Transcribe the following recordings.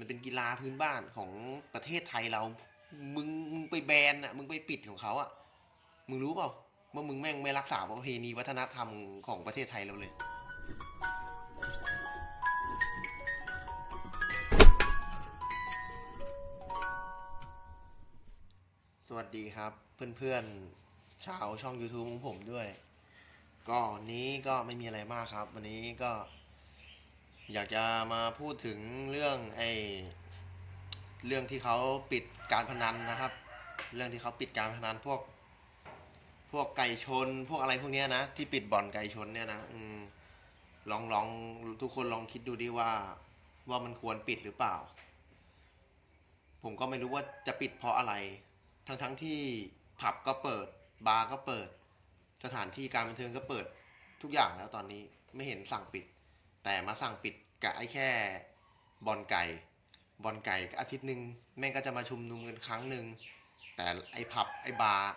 มันเป็นกีฬาพื้นบ้านของประเทศไทยเรา มึงมึงไปแบนอะ มึงไปปิดของเขาอะ มึงรู้เปล่าว่ามึงแม่งไม่รักษาประเพณีวัฒนธรรมของประเทศไทยเราเลยสวัสดีครับเพื่อนๆชาวช่อง YouTube ของผมด้วย ก็นี้ก็ไม่มีอะไรมากครับ วันนี้ก็ อยากจะมาพูดถึงเรื่องไอ้เรื่องที่เขาปิดการพนันนะครับ เรื่องที่เขาปิดการพนันพวก พวกไก่ชน พวกอะไรพวกเนี้ยนะที่ปิดบ่อนไก่ชนเนี่ยนะอืมลองลองทุกคนลองคิดดูดิว่า ว่ามันควรปิดหรือเปล่า ผมก็ไม่รู้ว่าจะปิดเพราะอะไร ทั้งทั้งๆที่ผับก็เปิด บาร์ก็เปิด สถานที่การบันเทิงก็เปิดทุกอย่างแล้วตอนนี้ไม่เห็นสั่งปิด แต่มาสั่งปิดกับไอ้แค่บอลไก่บอลไก่อาทิตย์หนึ่งแม่งก็จะมาชุมนุมกันครั้งหนึ่งแต่ไอ้ผับไอ้บาร์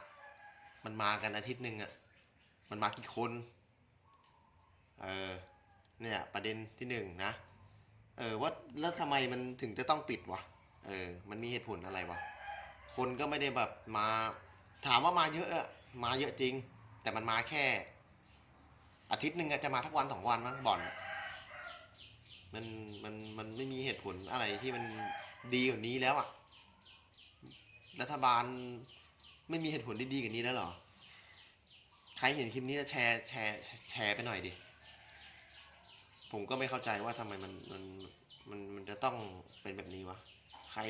มันมากันอาทิตย์หนึ่งอะมันมากี่คนเออเนี่ยประเด็นที่หนึ่งนะเออว่าแล้วทำไมมันถึงจะต้องปิดวะเออมันมีเหตุผลอะไรวะคนก็ไม่ได้แบบมาถามว่ามาเยอะอะมาเยอะจริง แต่มันมาแค่ อาทิตย์หนึ่งจะมาทักวันสองวันมั้งบ่อน มันมันมันไม่มีเหตุผลอะไรที่มันดีกว่านี้แล้วอะรัฐบาลไม่มีเหตุผลที่ดีกว่านี้แล้วหรอ ใครเห็นคลิปนี้แชร์แชร์แชร์ไปหน่อยดิ ผมก็ไม่เข้าใจว่าทำไมมันมันมันมันจะต้องเป็นแบบนี้วะ ใคร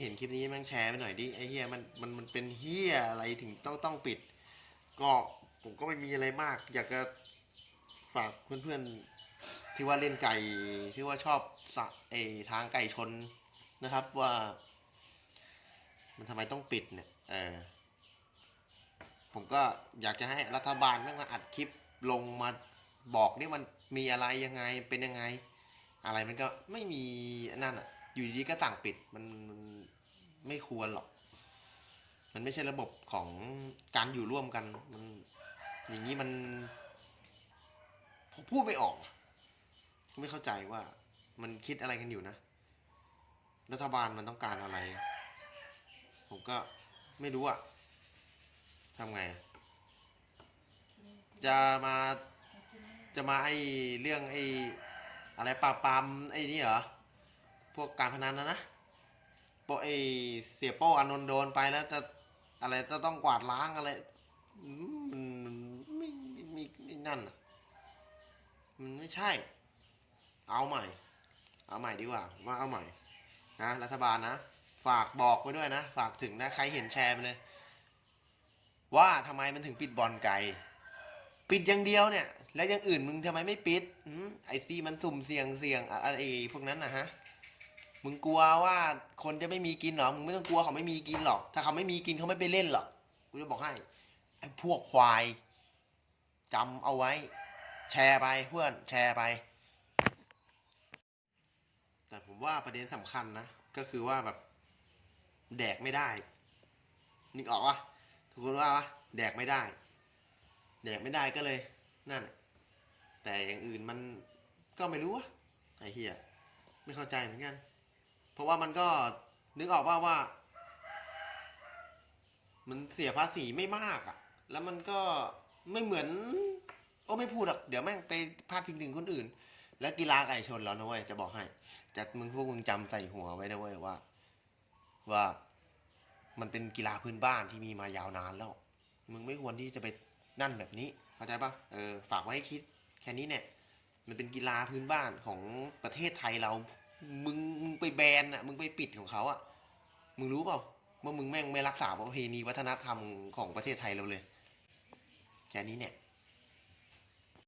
เห็นคลิปนี้แม่งแชร์ไปหน่อยดิไอ้เฮียมันมันมันเป็นเฮียอะไรถึงต้องต้องปิด ก็ผมก็ไม่มีอะไรมาก อยากจะฝากเพื่อนๆ ที่ว่าเล่นไก่ที่ว่าชอบสะไอทางไก่ชนนะครับว่า มันทำไมต้องปิดเนี่ยเออผมก็อยากจะให้รัฐบาลแม่มาอัดคลิปลงมาบอกนี่มันมีอะไรยังไงเป็นยังไง อะไรมันก็ไม่มีนั่นอะ อยู่ดีก็ต่างปิดมันมันไม่ควรหรอก มันไม่ใช่ระบบของการอยู่ร่วมกันมันอย่างนี้มันผมพูดไม่ออก ไม่เข้าใจว่ามันคิดอะไรกันอยู่นะ รัฐบาลมันต้องการอะไร ผมก็ไม่รู้อะทำไง จะมาจะมาไอเรื่องไออะไรปราบปรามไอ้นี่เหรอ พวกการพนันนะนะโปะไอเสียโป้อานนท์โดนไปแล้วจะอะไรจะต้องกวาดล้างอะไร มันไม่ไม่ไม่นั่นมันไม่ใช่ เอาใหม่ เอาใหม่ดีกว่าว่าเอาใหม่นะรัฐบาลนะ ฝากบอกไว้ด้วยนะ ฝากถึงนะใครเห็นแชร์ไปเลย ว่าทำไมมันถึงปิดบอลไก่ปิดอย่างเดียวเนี่ย แล้วอย่างอื่นมึงทำไมไม่ปิดอไอซีมันสุ่มเสี่ยงเสี่ยงอะไรพวกนั้นนะฮะมึงกลัวว่าคนจะไม่มีกินหรอ มึงไม่ต้องกลัวเขาไม่มีกินหรอก ถ้าเขาไม่มีกินเขาไม่ไปเล่นหรอก กูจะบอกให้ ไอ้พวกควายจำเอาไว้ แชร์ไปเพื่อนแชร์ไป แต่ผมว่าประเด็นสำคัญนะ ก็คือว่าแบบแดกไม่ได้ นึกออกปะทุกคนว่าปะแดกไม่ได้ แดกไม่ได้ก็เลย นั่น แต่อย่างอื่นมันก็ไม่รู้อะไอ้เหี้ยไม่เข้าใจเหมือนกัน เพราะว่ามันก็นึกออกว่าว่า มันเสียภาษีไม่มากอะแล้วมันก็ไม่เหมือน โอ้ไม่พูดหรอกเดี๋ยวแม่งไปพาดพิงถึงคนอื่น แล้วกีฬาไก่ชนแล้วนะเว้ยจะบอกให้จะมึงพวกมึงจำใส่หัวไว้นะเว้ยว่า ว่ามันเป็นกีฬาพื้นบ้านที่มีมายาวนานแล้ว มึงไม่ควรที่จะไปนั่นแบบนี้ เข้าใจปะเออฝากไว้ให้คิด แค่นี้เนี่ย มันเป็นกีฬาพื้นบ้านของประเทศไทยเรา มึงมึงไปแบนอะ มึงไปปิดของเขาอะ มึงรู้เปล่าว่ามึงแม่งไม่รักษาประเพณีวัฒนธรรมของประเทศไทยเราเลย แค่นี้เนี่ย